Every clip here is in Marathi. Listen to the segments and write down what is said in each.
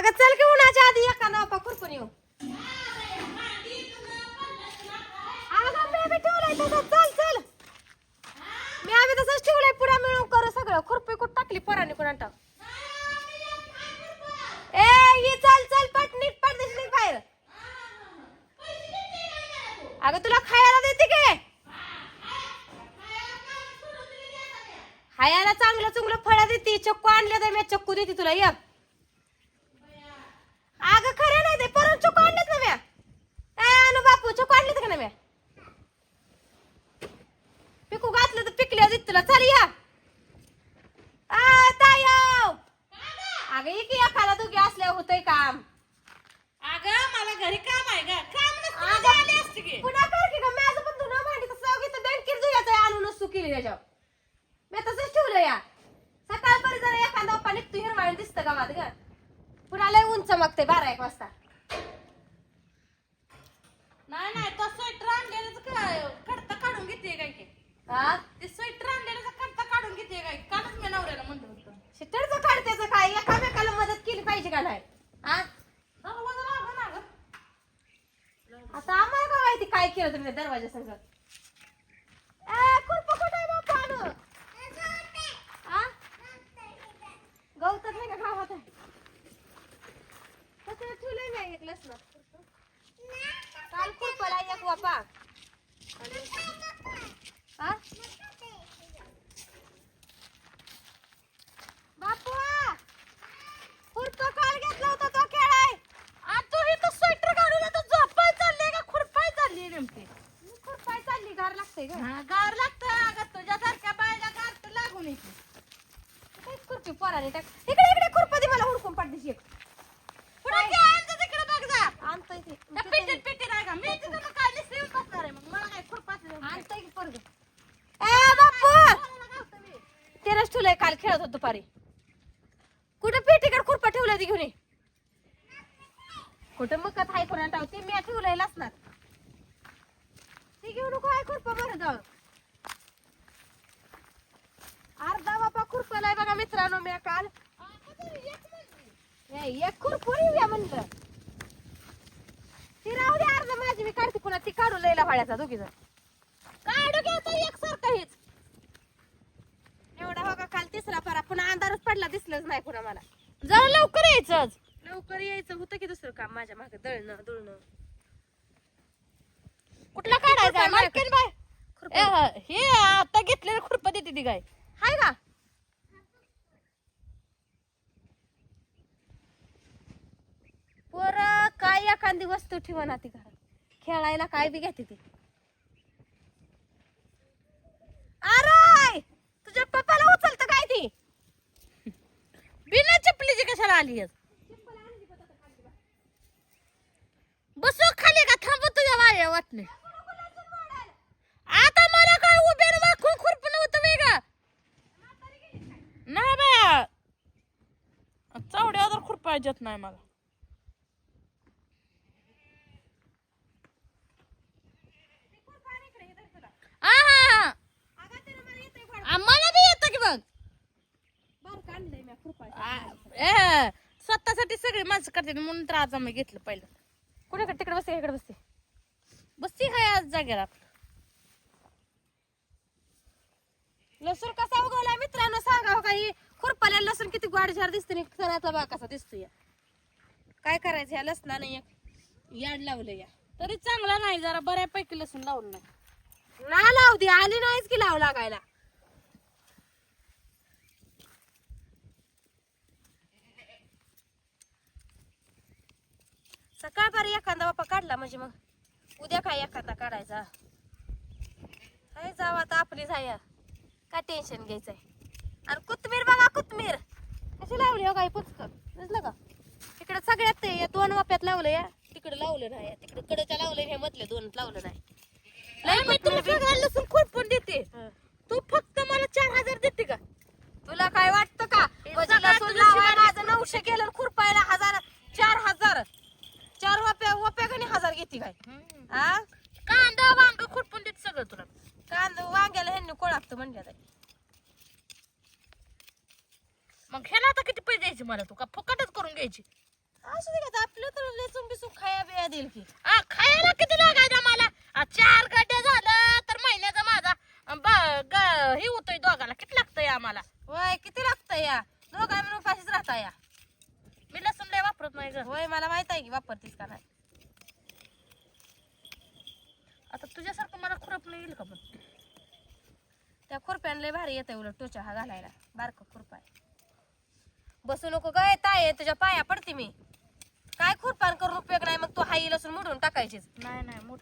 अगं चल की उन्हाच्या आधी एखादा बापा खुरपून येऊ. अगं मी बी ठेवलंय तसंच चल चल. मी आम्ही तसंच ठेवलंय. पुढे मिळून करू सगळं. खुरपी कुठ टाकली पोरांनी कुणा टाक ए ये चल चल. पट नीट पट दिसली बाहेर. अगं तुला खायला देते काय हायाला चांगलं चुंगलं फळं देते. चक्कू आणले तर मी चक्कू देते तुला. ये अगं खरं नाही ते परत चक्कू आणलेत ना म्या ए अनु बापू चक्कू आणलेत का ना म्या पिकू घातलं तर पिकल्या देत तुला चल या आ तायव अगं ये की एखादा दोघी असल्यावर होतंय काम अगं मला घरी काम आहे का काम नसतं अगं, तर आली असते की पुन्हा कर की ग माझं पण धुणं भांडी तसं घेतं बँकेत जुयाचं आणूनच तू केली त्याच्यावर मी तसंच ठेवलं या सकाळपर्यंत जरा एखादा पप्पा निघतो हिरवाळी दिसतं का माझं ग पुन्हा लय उंच चमकते बारा एक वाजता नाही नाही तो स्वेटर आणलेलं काय कडता काढून घेते काय की हा ते स्वेटर आणलेलं कडता काढून घेते काय कालच मी नवऱ्याला म्हणलं होतं शिट्टरचं काढतेचं काय एकामेकाला मदत केली पाहिजे का नाही हा ना. आता आम्हाला काय माहिती काय केलं तुम्ही दरवाजा संग ए, खुरपं कुठं आहे? गवतात नाही का गावात? आहे कसं मी एक लसण. काल खुरपला एक वापा हा? बापू खुरपं काल घेतला होता तो खेळाय आ, तू इथं स्वेटर काढून आता झोपाय चालली का खुरपाय चालली नेमकी खुरपाय चालली गार लागते ग हा, गार लागतं अगं तुझ्यासारख्या बायला गार तर लागून येते काहीच खुर्ची पोराने टाक इकडे इकडे खुरपा दे मला हुडकून पाडदेशी एक पुढे घे, आणतं तिकडे बघ जा आणतोय ते त्या पेटीत पेटी नाही का मी तिथं मग काय नुसतं येऊन बसणार आहे मग मला काय खुरपाचं आणतोय की पोरग ए बापू तेरच ठेवलंय काल खेळत होत दुपारी कुठं पेटीकडे खुरपा ठेवलं ती घेऊन कुठं मग कथा ऐकून टाव ते मी ठेवलंय असणार ती घेऊ नको आहे खुरपा बरं जाऊ. अर्धा बापा खुरपलाय बघा मित्रांनो मी काल एक खुरपून येऊया म्हणलं. ती राहू दे अर्धा माझी मी काढते पुन्हा. ती काढून लयला भाड्याचा दोघी जण काढू घ्या एक सारखं हेच एवढा हो का काल तिसरा परा पुन्हा अंधारच पडला दिसलंच नाही पुन्हा मला. जरा लवकर यायचंच. लवकर यायचं होतं की दुसरं काम माझ्या मागे दळणं दुळणं कुठला काढायचा खुरपा मालकीन बाय खुरपा. ए, हे आता घेतलेलं खुरपा देते ती काय हाय का पोर काय एखादी वस्तू ठेवा ना ती घरात. खेळायला काय बी घेते ती अरे तुझ्या पप्पाला उचलत काय ती बिना चपलीची कशाला आली आहेस? बसू खाली का? थांब तुझ्या वाया वाटणे आता मला काय उभ्यानं वाकून खुरपण होतं वेगा नाही बाया. चवड्यावर खुरपा येत नाही मला आहा आ, मला बी येतं की बघ आ, ए, माणसं करते म्हणून तर आज आम्ही घेतलं पहिलं. कुठे तिकडे बसते इकडे बसते बस. ती काय आज जागेला लसूण कसा उगवला मित्रांनो? सांगा हो काही. खुरपाल्या लसूण किती गोडझार दिसते आणि सणाचा बाग कसा दिसतोय? काय करायचं? ह्या लसणानं एक याड लावलं या. तरी चांगला नाही जरा बऱ्यापैकी लसूण लावून नाही. ना लाव दे. आली नाहीच की लाव लागायला. सकाळपारी एखादा बापा काढला म्हणजे मग? उद्या काय एखादा काढायचा? काय जाव आता आपली जाया. काय टेन्शन घ्यायचंय? आणि कोथमीर बघा कोथमीर. कशी लावली हो काय पुचक? दिसलं का? इकडे सगळ्यात ते या दोन वाप्यात लावलं या. तिकडे लावलं नाही तिकडे कडच्या लावलं हे मधले दोन लावलं नाही. लसूण खुरपून देते. तू फक्त मला चार हजार देते का तुला काय वाटतं का म्हणजे सगळ्यात लसूण तुझं लावायला शिवाय माझं नऊशे केलं आणि खुरपायला हजार चार हजार चार वाप्या वाप्या गणी हजार घेते काय आ कांदा वांग खुरपून देते सगळं तुला कांदा वांग्याला ह्यांनी कोळापतं म्हणलं मग ह्याला आता किती पैसे द्यायचे मला तू का फुकटच करून घ्यायची असं नाही का आपलं तर लेचून बिसून खाया बिया देईल की आ, खायला किती लागायचं मला आ, चार गड्डे झालं तर महिन्याचा माझा अ, ब- ग- हे होतोय दोघाला किती लागतंय आम्हाला वय किती लागतं या दोघा मिळून पाशीच राहता या मी लसूण लय वापरत नाही ग होय मला माहीत आहे की वापरतीस का नाही आता तुझ्यासारखं मला खुरप नाही येईल का पण त्या खुरप्यानं लय भारी येतं उलट टोचा हा घालायला. बारक खुरपा आहे बसू नको काय ताय तुझ्या पाया पडते मी. काय खुरपान करून उपयोग नाही मग तू हाई लसूण मुडून टाकायचीच. नाही नाही मोठ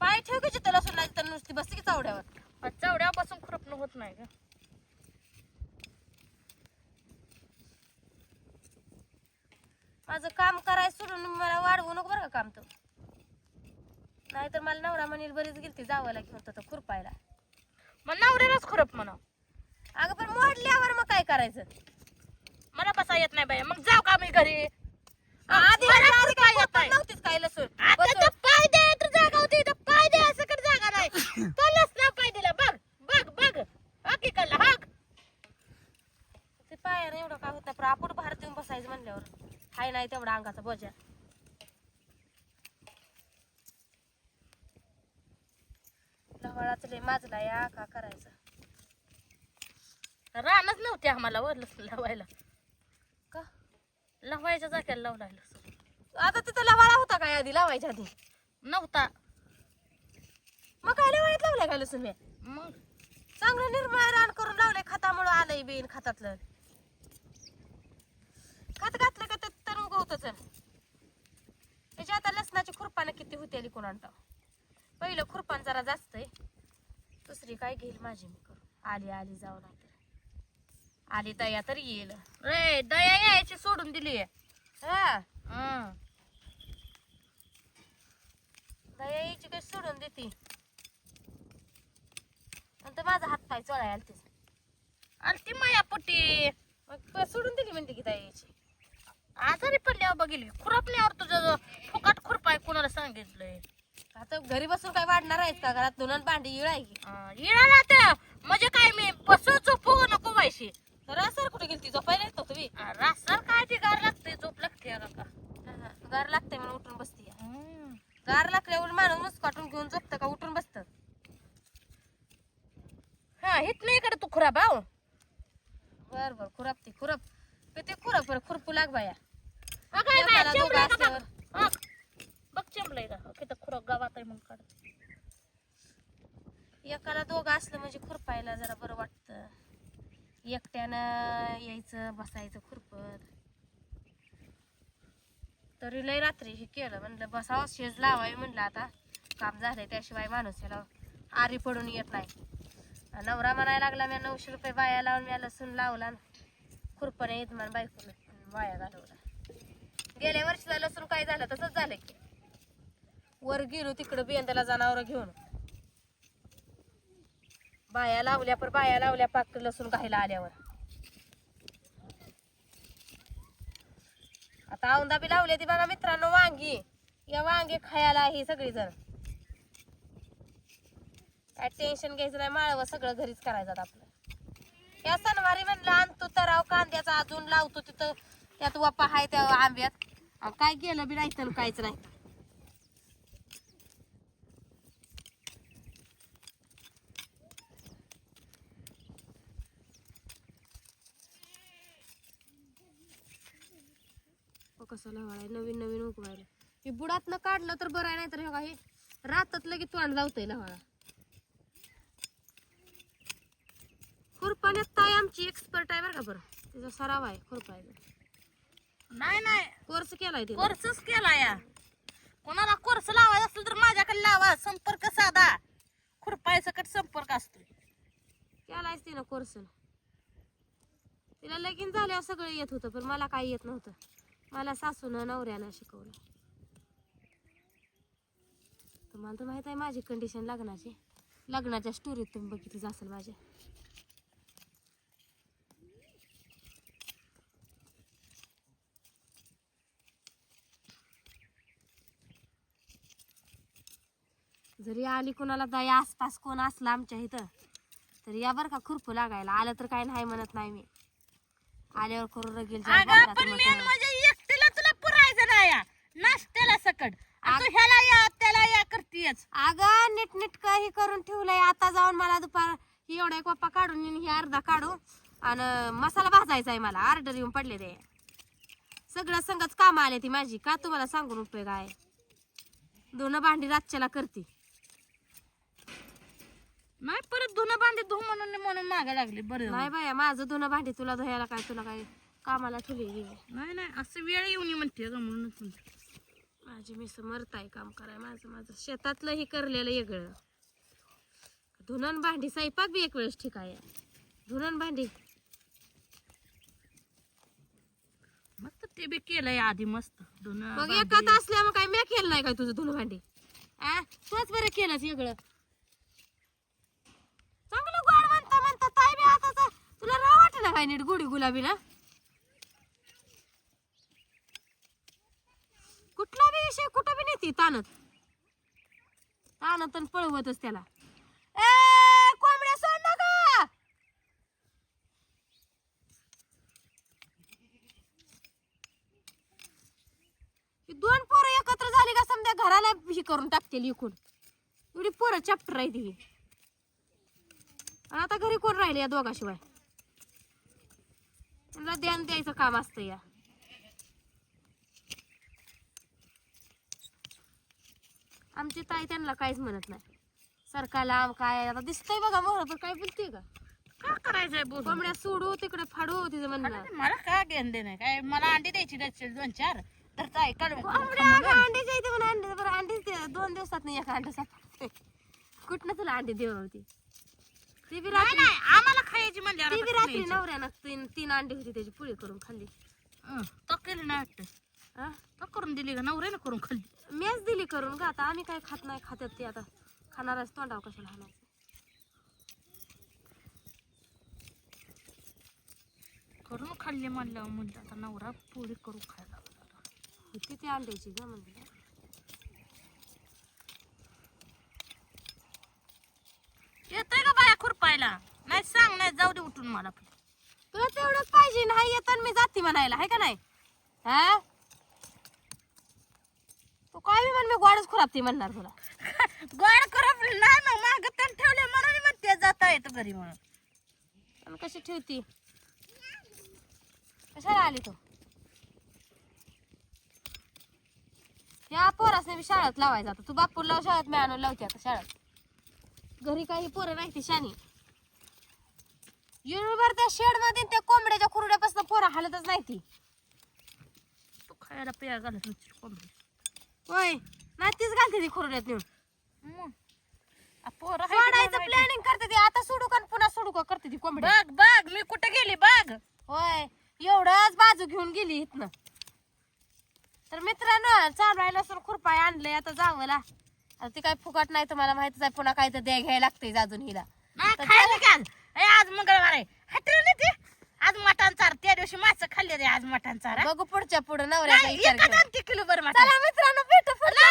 पाय ठेव की जिथं लसूण नाही तर नुसती बसते की चावड्यावर. आ, चवड्यापासून खुरपणं होत नाही ग. माझं काम करायचं सोडून मला वाढवू नको बरं का काम तू. नाहीतर मला नवरा म्हणेल बरीच गेलती जावं घेऊन तर खुरपायला. मग नवऱ्यालाच खुरप म्हणा. अगं पण मोडल्यावर मग काय करायचं? मला बसा येत नाही बाई. मग जाऊ का मी घरी? आधी मला आधी खुरपा काय येत नाही. नव्हतीच काय लसूण? आता बसून. तर पाय द्या तर जागा होती. तर पाय द्या असं कर जागा नाही. पाय दिला. बघ बघ बघ. हकी कल्ला हक. ते पायाने एवढं काय होत? नाही पण आपण बाहेर देऊन बसायचं म्हणल्यावर. हाय नाही तेवढा अंगाचा बोजा. लवळाच लय माजला या का करायचं? रानच नव्हते आम्हाला वर लावायला. का? लावायच्या जाग्याला लावलाय लसूण आता तिथं लवाळा होता काय आधी? लावायच्या आधी? नव्हता. मग काय लवाळ्यात लावलाय काय लसूण मी मग? चांगलं निर्मळ रान करून लावलंय खतामुळं आलंय बिन खतातलं. खत घातलं का ते तर उगवतच. त्याच्या आता लसणाची खुरपानं किती होते कोणाला पहिलं खुरपान जरा जास्त आहे दुसरी काय घेईल माझी मी करून आली आली जाऊ नाही तर. आली दया तर येईल. रे दया यायची सोडून दिली. हा. आणि दया यायची काही सोडून देते? माझा हात पाय चोळाय आलतीच ती माया पट्टी मग प- सोडून दिली म्हणते की दया यायची आजारी पडल्यावर बघितली खुरपण्यावर तुझं जो फुकट खुरपाय कोणाला सांगितलंय आता घरी बसून काय वाढणार आहेत का? घरात दोन भांडी इळ आहे की? येणार म्हणजे काय मी बसू झोपू नको व्हायची तर सर कुठे गेली झोपायला येतो तुम्ही रासर काय ती गार लागते? झोप लागते का गार लागते म्हणून उठून बसते. गार लागल्यावर माणूस मुसकाटून घेऊन झोपतं का? उठून बसतं. हा हित नाही इकडे तू खुरा भाऊ बर बर. खुरप ती खुरप पे ते खुरप खुरपू लाग बाया. काय एकाला नाही दोघं चिमलाय का बघ. असल्यावर. बघ चिमलाय का? हो, किती खुरक गावात आहे म्हणून काढ एकाला दोघं असलं म्हणजे खुरपायला जरा बरं वाटत. एकट्यानं यायचं बसायचं खुरपत. तरी लय रात्री हे केलं म्हणलं बसावं शेज लावाय म्हणलं आता. काम झालंय त्याशिवाय माणूस याला आरी पडून येत नाही. नवरा म्हणायला लागला मी नऊशे रुपये बाया लावून मी लसूण लावला खुरपणे येत म्हण बायकोनं. बाया घालवला. गेल्या वर्षीला लसूण काय झालं तसंच झालं की. वर गेलो तिकडं बेंदाला जनावर घेऊन. बाया लावल्या पर बाया लावल्या पाक लसूण घायला आल्यावर. आता औंदा बी लावल्या ती बघा मित्रांनो वांगी. या वांगे खायला ही सगळी जण काय टेन्शन घ्यायचं नाही माळव सगळं घरीच करायचं आपलं. या सणवारी म्हणलं आणतो तराव कांद्याचा अजून लावतो तिथं. त्यात वपा हाय त्या आंब्यात. काय गेलं बी नाही तर काहीच नाही. कसं लावायला नवीन नवीन उगवायला हे बुडातनं काढलं तर बरं आहे नाही तर हे बघा हे रातात लगेच तोंड लावतंय लवाळा खुरपाण्यात ताई आमची एक्सपर्ट आहे बरं का बरं. तिचा सराव आहे खुरपायचा नाही नाही. कोर्स केलाय तिने कोर्सच केला या. कोणाला कोर्स लावायचा असेल तर माझ्याकडे लावा संपर्क साधा. खुरपायचा कट संपर्क असतो केलायच तिनं कोर्स. तिला लगीन झाल्यावर सगळं येत होतं पण मला काही येत नव्हतं. मला सासूनं नवऱ्यानं शिकवलं. तुम्हाला तर माहीत आहे माझी कंडिशन लग्नाची. लग्नाच्या स्टोरीत तुम्ही बघितलीच असेल माझ्या. जरी आली कोणाला दया आसपास कोण असला आमच्या इथं तर या बरं का खुरपू लागायला. आलं तर काय नाही म्हणत नाही मी. आल्यावर करू रगेल. तू ह्याला या त्याला या करतीयच. अगं नीट नीट हे करून ठेवलंय. आता जाऊन मला दुपार ही एवढा एक पप्पा काढून आणि ही अर्धा काढू. आणि मसाला भाजायचा आहे मला. ऑर्डर येऊन पडले ते. सगळं संगच काम आले ती माझी. का तुम्हाला सांगून उपयोग आहे? दोन भांडी रातच्याला करते. नाही परत धुणं भांडी धु म्हणून म्हणून मागा लागली. बरं. नाही बाया माझं दोन भांडी तुला धुयाला काय? तुला काय कामाला ठेवली? गेली नाही नाही असं वेळ येऊन म्हणते म्हणूनच म्हणते. माझी मिस मरताय काम कराय माझं माझं शेतातलं हे करलेलं वेगळं. धुनन भांडी स्वयंपाक बी एक वेळेस ठीक आहे. धुनन भांडी. मस्त ते बी केलंय आधी मस्त. धुणं मग. एकात असल्या मग काय मी केलं नाही काय तुझं धुणं भांडी? आ? तूच बरं केलंस वेगळं. चांगलं गोड म्हणता म्हणता ताई बी आता तुला राव वाटे ना काय नीट गोडी गुलाबी ना विषय कुठं बी नेती ताणत ताणत आणि पळवतच त्याला. ए कोंबड्या सोड नका ही दोन पोरं एकत्र झाली का समजा घराला ही करून टाकतील इकून. एवढी पोरं चॅप्टर राहिली ही. आणि आता घरी कोण राहिले या दोघाशिवाय? त्यांना ध्यान द्यायचं काम असतं या. आमची ताई त्यांना काहीच म्हणत नाही. सरकारला काय आता दिसतंय बघा मोहर पण काय बोलते का? काय करायचंय बोल? कोंबड्या सोडू तिकडे फाडू तिचं म्हणणं. मला काय घेण देणं? काय मला अंडी द्यायची द्यायची दोन चार? तर काय काढून कोंबड्या अगं अंड्याच्या इथे पण अंडे बरं अंडे ते दोन दिवसात नाही एका अंडा सापडते कुठनं तुला अंडे देऊ होती ती बी नाही रात्री नाही आम्हाला खायची म्हणजे ती बी रात्री नवऱ्यानं तीन तीन अंडे होती त्याची पुळी करून खाल्ली. तो केली नाही वाटतं. हा? करून दिली का नवऱ्यानं करून खाल्ली. मीच दिली करून का आता आम्ही काय खात नाही खात्यात ते आता. खाणारच तोंडाव कशाला हाणायचं? करून खाल्ली म्हणलं म्हणलं आता नवरा पोळी करून खायला. होती ती अंड्याची ग म्हणजे येतोय का बाया खुरपायला. नाही सांग नाही जाऊ दे उठून मला तुला तेवढंच पाहिजे. नाही येत मी जाते म्हणायला. आहे का नाही? हा? काय बी म्हण मी गोडच खुरापती म्हणणार तुला. गोड करप नाही मग माग तर ठेवले म्हणून म्हणते जाता येतं घरी म्हणून. आणि कशी ठेवती? कशाला आली तू? या पोरासने बी शाळेत लावायचं तू बापूर लाव शाळेत मी आणून लावते आता शाळेत. घरी काही पोरं नाही ती शानी. युनिवर त्या शेडमध्ये त्या कोंबड्याच्या खुरड्यापासून पोरं हालतच नाही ती तू खायला पिया घालत कोंबडी. होय नाही तीच घालते ती खुरड्यात नेऊन मग. आ, पोरं हाय का नाही सोडायचं माहिती? प्लॅनिंग करते ती. आता सोडू का आणि पुन्हा सोडू का करते ती कोंबडी? बघ बघ मी कुठे गेली बघ. होय एवढंच बाजू घेऊन गेली इथनं. तर मित्रांनो चालू आहे लसूण खुरपाय आणलंय आता जावला आता ती काय फुकट नाही तुम्हाला माहितीच आहे पुन्हा काय तर द्या घ्यायला लागतंय अजून हिला. तर खायला ए, आज मंगळवार आहे. हटवली ती. आज मटण चार त्या दिवशी मास खाल्ले रे आज मटण चारा. बघू पुढच्या पुढे नवऱ्या नाही, विचार एखाद किलो बरं मित्रांनो भेटू पुढच्या